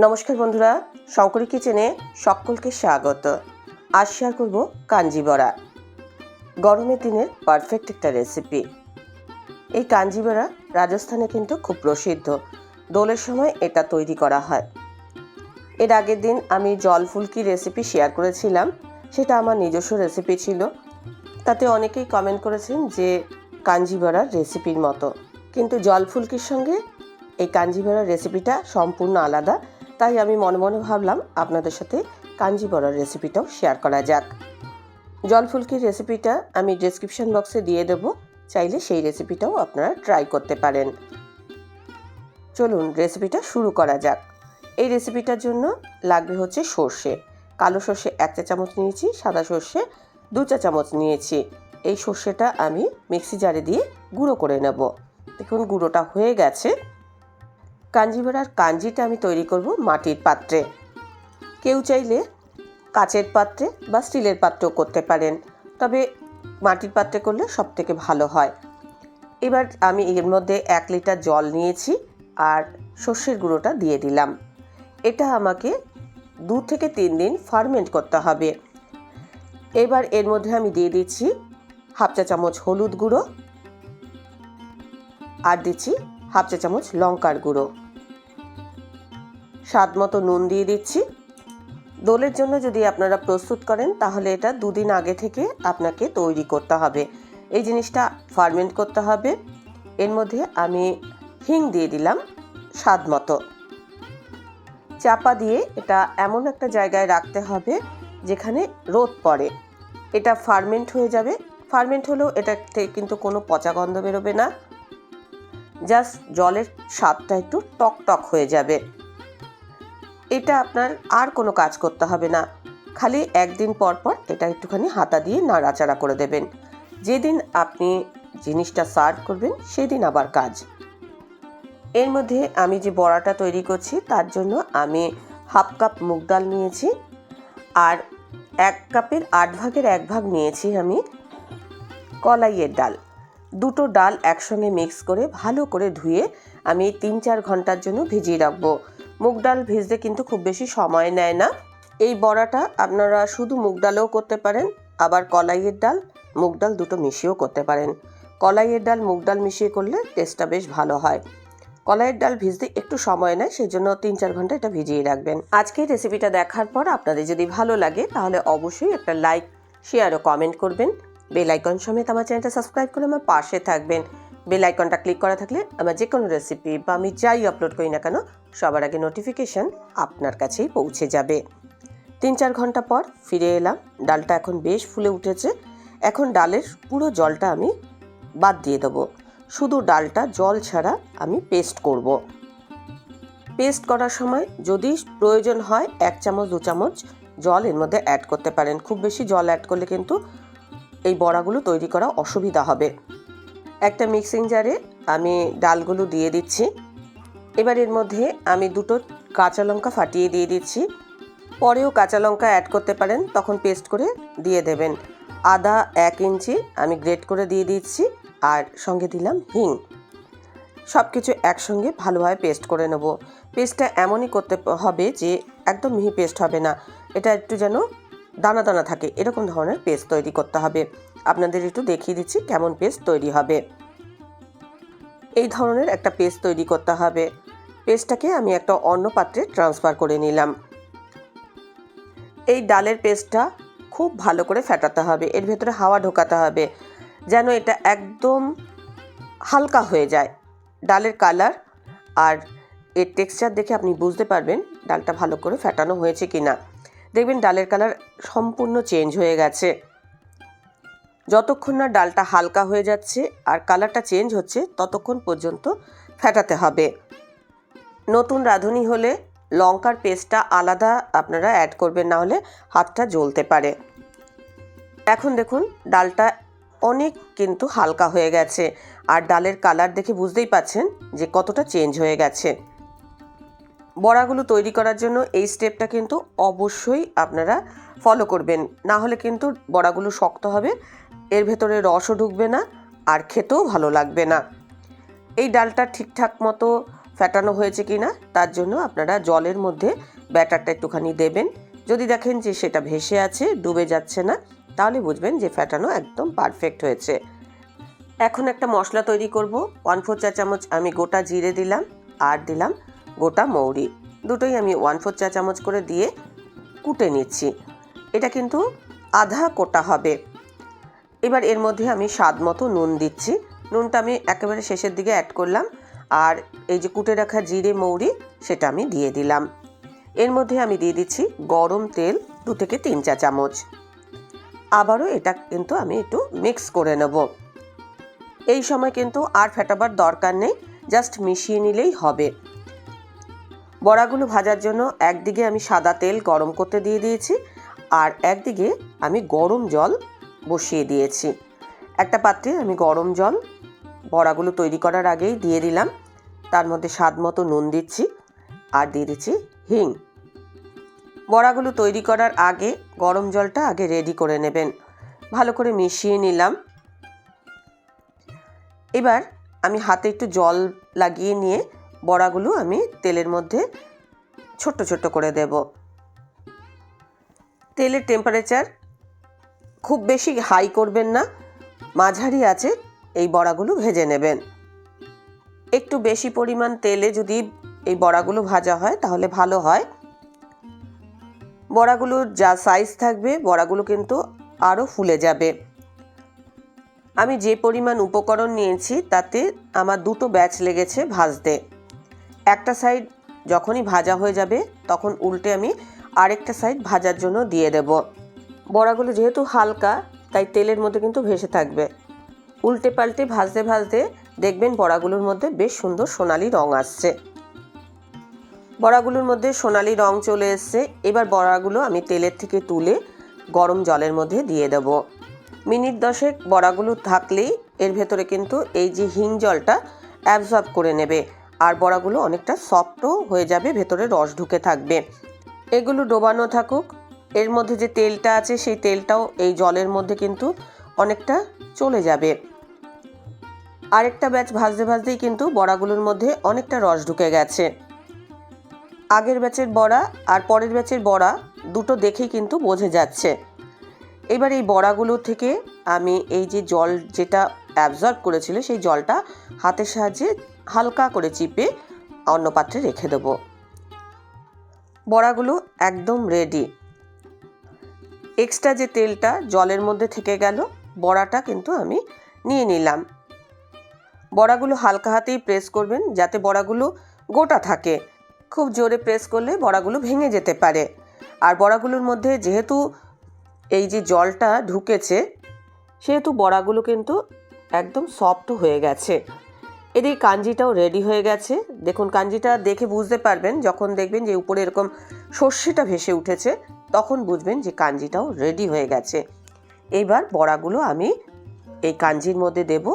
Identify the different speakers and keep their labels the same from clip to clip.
Speaker 1: নমস্কার বন্ধুরা, শঙ্করী কিচেনে সকলকে স্বাগত। আজ শেয়ার করব কাঞ্জি বড়া। গরমের দিনের পারফেক্ট একটা রেসিপি এই কাঞ্জি বড়া রাজস্থানে কিন্তু খুব প্রসিদ্ধ। দোলের সময় এটা তৈরি করা হয়। এর আগের দিন আমি জল ফুলকি রেসিপি শেয়ার করেছিলাম। সেটা আমার নিজস্ব রেসিপি ছিল। তাতে অনেকেই কমেন্ট করেছেন যে কাঞ্জি বড়ার রেসিপির মতো। কিন্তু জল ফুলকির সঙ্গে এই কাঞ্জি বড়ার রেসিপিটা সম্পূর্ণ আলাদা। তাই আমি মনে মনে ভাবলাম আপনাদের সাথে কাঞ্জি বড়ার রেসিপিটাও শেয়ার করা যাক। জল ফুলকির রেসিপিটা আমি ডেসক্রিপশন বক্সে দিয়ে দেব। চাইলে সেই রেসিপিটাও আপনারা ট্রাই করতে পারেন। চলুন রেসিপিটা শুরু করা যাক। এই রেসিপিটার জন্য লাগবে হচ্ছে সর্ষে। কালো সর্ষে এক চা চামচ নিয়েছি, সাদা সর্ষে দু চা চামচ নিয়েছি। এই সর্ষেটা আমি মিক্সি জারে দিয়ে গুঁড়ো করে নেব। দেখুন, গুঁড়োটা হয়ে গেছে। কাঞ্জিবড়ার কাঞ্জিটা আমি তৈরি করব মাটির পাত্রে। কেউ চাইলে কাচের পাত্রে বা স্টিলের পাত্রেও করতে পারেন, তবে মাটির পাত্রে করলে সব থেকে ভালো হয়। এবার আমি এর মধ্যে এক লিটার জল নিয়েছি আর সর্ষের গুঁড়োটা দিয়ে দিলাম। এটা আমাকে দু থেকে তিন দিন ফার্মেন্ট করতে হবে। এবার এর মধ্যে আমি দিয়ে দিচ্ছি হাফ চা চামচ হলুদ গুঁড়ো আর দিচ্ছি হাফ চা চামচ লঙ্কার গুঁড়ো। স্বাদ মতো নুন দিয়ে দিচ্ছি। দোলের জন্য যদি আপনারা প্রস্তুত করেন, তাহলে এটা দুদিন আগে থেকে আপনাকে তৈরি করতে হবে। এই জিনিসটা ফার্মেন্ট করতে হবে। এর মধ্যে আমি হিং দিয়ে দিলাম স্বাদ মতো। চাপা দিয়ে এটা এমন একটা জায়গায় রাখতে হবে, যেখানে রোদ পড়ে। এটা ফার্মেন্ট হয়ে যাবে। ফার্মেন্ট হলেও এটাতে কিন্তু কোনো পচা গন্ধ বেরোবে না। জাস্ট জলের স্বাদটা একটু টক টক হয়ে যাবে। এটা আপনার আর কোনো কাজ করতে হবে না। খালি একদিন পর পর এটা একটুখানি হাতা দিয়ে নাড়াচাড়া করে দেবেন। যেদিন আপনি জিনিসটা সার্ভ করবেন, সেদিন আবার কাজ। এর মধ্যে আমি যে বড়াটা তৈরি করছি, তার জন্য আমি হাফ কাপ মুগ ডাল নিয়েছি আর এক কাপের আট ভাগের এক ভাগ নিয়েছি আমি কলাইয়ের ডাল। দুটো ডাল একসঙ্গে মিক্স করে ভালো করে ধুয়ে আমি তিন চার ঘণ্টার জন্য ভিজিয়ে রাখব। মুগ ডাল ভিজতে কিন্তু খুব বেশি সময় নেয় না। এই বড়াটা আপনারা শুধু মুগ ডালেও করতে পারেন, আবার কলাইয়ের ডাল, মুগ ডাল দুটো মিশিয়েও করতে পারেন। কলাইয়ের ডাল, মুগ ডাল মিশিয়ে করলে টেস্টটা বেশ ভালো হয়। কলাইয়ের ডাল ভিজতে একটু সময় নেয় সেই জন্য তিন চার ঘণ্টা এটা ভিজিয়ে রাখবেন। আজকে রেসিপিটা দেখার পর আপনাদের যদি ভালো লাগে, তাহলে অবশ্যই একটা লাইক শেয়ার ও কমেন্ট করবেন। বেল আইকন সমেত আমার চ্যানেলটা সাবস্ক্রাইব করে আমার পাশে থাকবেন। বেল আইকনটা ক্লিক করা থাকলে আমার যে কোনো রেসিপি বা আমি যাই আপলোড করি না কেন, সবার আগে নোটিফিকেশান আপনার কাছেই পৌঁছে যাবে। তিন চার ঘণ্টা পর ফিরে এলাম। ডালটা এখন বেশ ফুলে উঠেছে। এখন ডালের পুরো জলটা আমি বাদ দিয়ে দেবো। শুধু ডালটা জল ছাড়া আমি পেস্ট করব। পেস্ট করার সময় যদি প্রয়োজন হয় এক চামচ, দু চামচ জল এর মধ্যে অ্যাড করতে পারেন। খুব বেশি জল অ্যাড করলে কিন্তু এই বড়াগুলো তৈরি করা অসুবিধা হবে। একটা মিক্সিং জারে আমি ডালগুলো দিয়ে দিচ্ছি। এবার এর মধ্যে আমি দুটো কাঁচা লঙ্কা ফাটিয়ে দিয়ে দিচ্ছি। পরেও কাঁচা লঙ্কা অ্যাড করতে পারেন, তখন পেস্ট করে দিয়ে দেবেন। আদা এক ইঞ্চি আমি গ্রেট করে দিয়ে দিচ্ছি, আর সঙ্গে দিলাম হিং। সব কিছু একসঙ্গে ভালোভাবে পেস্ট করে নেব। পেস্টটা এমনই করতে হবে যে একদম মিহি পেস্ট হবে না। এটা একটু যেন দানা দানা থাকে, এরকম ধরনের পেস্ট তৈরি করতে হবে। আপনাদের একটু দেখিয়ে দিচ্ছি কেমন পেস্ট তৈরি হবে। এই ধরনের একটা পেস্ট তৈরি করতে হবে। পেস্টটাকে আমি একটা অন্য পাত্রে ট্রান্সফার করে নিলাম। এই ডালের পেস্টটা খুব ভালো করে ফেটাতে হবে, এর ভেতরে হাওয়া ঢোকাতে হবে, যেন এটা একদম হালকা হয়ে যায়। ডালের কালার আর এর টেক্সচার দেখে আপনি বুঝতে পারবেন ডালটা ভালো করে ফেটানো হয়েছে কি না দেখবেন ডালের কালার সম্পূর্ণ চেঞ্জ হয়ে গেছে। যতক্ষণ না ডালটা হালকা হয়ে যাচ্ছে আর কালারটা চেঞ্জ হচ্ছে, ততক্ষণ পর্যন্ত ফেটাতে হবে। নতুন রাঁধুনি হলে লঙ্কার পেস্টটা আলাদা আপনারা অ্যাড করবেন, না হলে হাতটা জ্বলতে পারে। এখন দেখুন ডালটা অনেক কিন্তু হালকা হয়ে গেছে। আর ডালের কালার দেখে বুঝতেই পাচ্ছেন যে কতটা চেঞ্জ হয়ে গেছে। বড়াগুলো তৈরি করার জন্য এই স্টেপটা কিন্তু অবশ্যই আপনারা ফলো করবেন। না হলে কিন্তু বড়াগুলো শক্ত হবে, এর ভেতরে রসও ঢুকবে না আর খেতেও ভালো লাগবে না। এই ডালটা ঠিকঠাক মতো ফ্যাটানো হয়েছে কি না, তার জন্য আপনারা জলের মধ্যে ব্যাটারটা একটুখানি দেবেন। যদি দেখেন যে সেটা ভেসে আছে, ডুবে যাচ্ছে না, তাহলে বুঝবেন যে ফ্যাটানো একদম পারফেক্ট হয়েছে। এখন একটা মশলা তৈরি করব। ওয়ান ফোর চা চামচ আমি গোটা জিরে দিলাম, আর দিলাম গোটা মৌরি। দুটোই আমি ওয়ান ফোর চা চামচ করে দিয়ে কুটে নিচ্ছি। এটা কিন্তু আধা কোটা হবে। এবার এর মধ্যে আমি স্বাদ মতো নুন দিচ্ছি। নুনটা আমি একেবারে শেষের দিকে অ্যাড করলাম। আর এই যে কুটে রাখা জিরে মৌরি, সেটা আমি দিয়ে দিলাম। এর মধ্যে আমি দিয়ে দিচ্ছি গরম তেল দু থেকে তিন চা চামচ। আবারও এটা কিন্তু আমি একটু মিক্স করে নেব। এই সময় কিন্তু আর ফেটাবার দরকার নেই জাস্ট মিশিয়ে নিলেই হবে। বড়াগুলো ভাজার জন্য একদিকে আমি সাদা তেল গরম করতে দিয়ে দিয়েছি আর একদিকে আমি গরম জল বসিয়ে দিয়েছি। একটা পাত্রে আমি গরম জল বড়াগুলো তৈরি করার আগেই দিয়ে দিলাম। তার মধ্যে স্বাদ মতো নুন দিচ্ছি আর দিয়ে দিচ্ছি হিং। বড়াগুলো তৈরি করার আগে গরম জলটা আগে রেডি করে নেবেন। ভালো করে মিশিয়ে নিলাম। এবার আমি হাতে একটু জল লাগিয়ে নিয়ে বড়াগুলো আমি তেলের মধ্যে ছোট্ট ছোট্ট করে দেব। তেলের টেম্পারেচার খুব বেশি হাই করবেন না, মাঝারি আছে, এই বড়াগুলো ভেজে নেবেন। একটু বেশি পরিমাণ তেলে যদি এই বড়াগুলো ভাজা হয়, তাহলে ভালো হয়। বড়াগুলোর যা সাইজ থাকবে, বড়াগুলো কিন্তু আরও ফুলে যাবে। আমি যে পরিমাণ উপকরণ নিয়েছি, তাতে আমার দুটো ব্যাচ লেগেছে ভাজতে। একটা সাইড যখনই ভাজা হয়ে যাবে, তখন উল্টে আমি আরেকটা সাইড ভাজার জন্য দিয়ে দেব। বড়াগুলো যেহেতু হালকা, তাই তেলের মধ্যে কিন্তু ভেসে থাকবে। উল্টে পাল্টে ভাজতে ভাজতে দেখবেন বড়াগুলোর মধ্যে বেশ সুন্দর সোনালি রং আসছে। বড়াগুলোর মধ্যে সোনালি রং চলে এসছে। এবার বড়াগুলো আমি তেলের থেকে তুলে গরম জলের মধ্যে দিয়ে দেব। মিনিট দশেক বড়াগুলো থাকলেই এর ভেতরে কিন্তু এই যে হিং জলটা অ্যাবজর্ব করে নেবে। আর বড়াগুলো অনেকটা সফটও হয়ে যাবে, ভেতরে রস ঢুকে থাকবে। এগুলো ডোবানো থাকুক। এর মধ্যে যে তেলটা আছে, সেই তেলটাও এই জলের মধ্যে কিন্তু অনেকটা চলে যাবে। আরেকটা ব্যাচ ভাজতে ভাজতেই কিন্তু বড়াগুলোর মধ্যে অনেকটা রস ঢুকে গেছে। আগের ব্যাচের বড়া আর পরের ব্যাচের বড়া দুটো দেখেই কিন্তু বোঝা যাচ্ছে। এবার এই বড়াগুলো থেকে আমি এই যে জল যেটা অ্যাবজর্ব করেছিল, সেই জলটা হাতের সাহায্যে হালকা করে চিপে অন্য পাত্রে রেখে দেব। বড়াগুলো একদম রেডি এক্সট্রা যে তেলটা জলের মধ্যে থেকে গেল, বড়াটা কিন্তু আমি নিয়ে নিলাম। বড়াগুলো হালকা হাতেই প্রেস করবেন যাতে বড়াগুলো গোটা থাকে। খুব জোরে প্রেস করলে বড়াগুলো ভেঙে যেতে পারে। আর বড়াগুলোর মধ্যে যেহেতু এই যে জলটা ঢুকেছে, সেহেতু বড়াগুলো কিন্তু একদম সফট হয়ে গেছে। এদিকে কাঞ্জিটাও রেডি হয়ে গেছে। দেখুন, কাঞ্জিটা দেখে বুঝতে পারবেন, যখন দেখবেন যে উপরে এরকম সর্ষেটা ভেসে উঠেছে, তখন বুঝবেন যে কাঞ্জিটাও রেডি হয়ে গেছে। এইবার বড়াগুলো আমি এই কাঞ্জির মধ্যে দেব।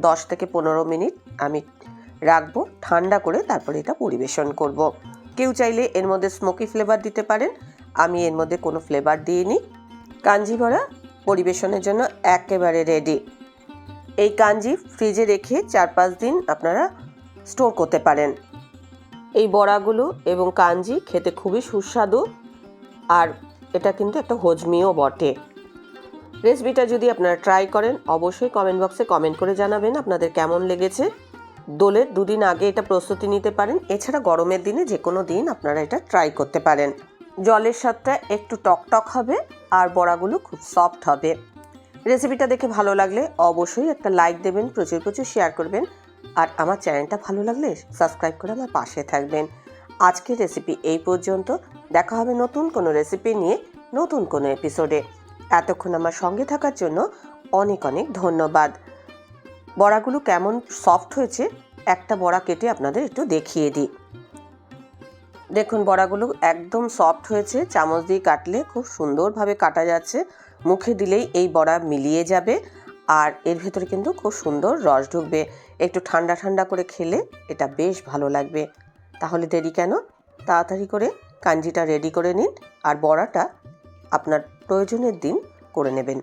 Speaker 1: দশ থেকে পনেরো মিনিট আমি রাখব, ঠান্ডা করে তারপরে এটা পরিবেশন করব। কেউ চাইলে এর মধ্যে স্মোকি ফ্লেভার দিতে পারেন, আমি এর মধ্যে কোনো ফ্লেভার দিইনি। কাঞ্জি বড়া পরিবেশনের জন্য একেবারে রেডি এই কাঞ্জি ফ্রিজে রেখে চার পাঁচ দিন আপনারা স্টোর করতে পারেন। এই বড়াগুলো এবং কাঞ্জি খেতে খুবই সুস্বাদু আর এটা কিন্তু একটা হজমিও বটে। রেসিপিটা যদি আপনারা ট্রাই করেন, অবশ্যই কমেন্ট বক্সে কমেন্ট করে জানাবেন আপনাদের কেমন লেগেছে। দোলের দুদিন আগে এটা প্রস্তুতি নিতে পারেন, এছাড়া গরমের দিনে যে কোনো দিন আপনারা এটা ট্রাই করতে পারেন। জলের স্বাদটা একটু টকটক হবে আর বড়াগুলো খুব সফট হবে। রেসিপিটা দেখে ভালো লাগলে অবশ্যই একটা লাইক দেবেন, প্রচুর প্রচুর শেয়ার করবেন। আর আমার চ্যানেলটা ভালো লাগলে সাবস্ক্রাইব করে আমার পাশে থাকবেন। আজকের রেসিপি এই পর্যন্ত। দেখা হবে নতুন কোনো রেসিপি নিয়ে নতুন কোনো এপিসোডে এতক্ষণ আমার সঙ্গে থাকার জন্য অনেক অনেক ধন্যবাদ। বড়াগুলো কেমন সফট হয়েছে, একটা বড়া কেটে আপনাদের একটু দেখিয়ে দিই। দেখুন, বড়াগুলো একদম সফট হয়েছে। চামচ দিয়ে কাটলে খুব সুন্দরভাবে কাটা যাচ্ছে। মুখে দিলেই এই বড়া মিলিয়ে যাবে আর এর ভেতরে কিন্তু খুব সুন্দর রস ঢুকবে। একটু ঠান্ডা ঠান্ডা করে খেলে এটা বেশ ভালো লাগবে। তাহলে দেরি কেন? তাড়াতাড়ি করে কাঞ্জিটা রেডি করে নিন আর বড়াটা আপনার প্রয়োজনের দিন করে নেবেন।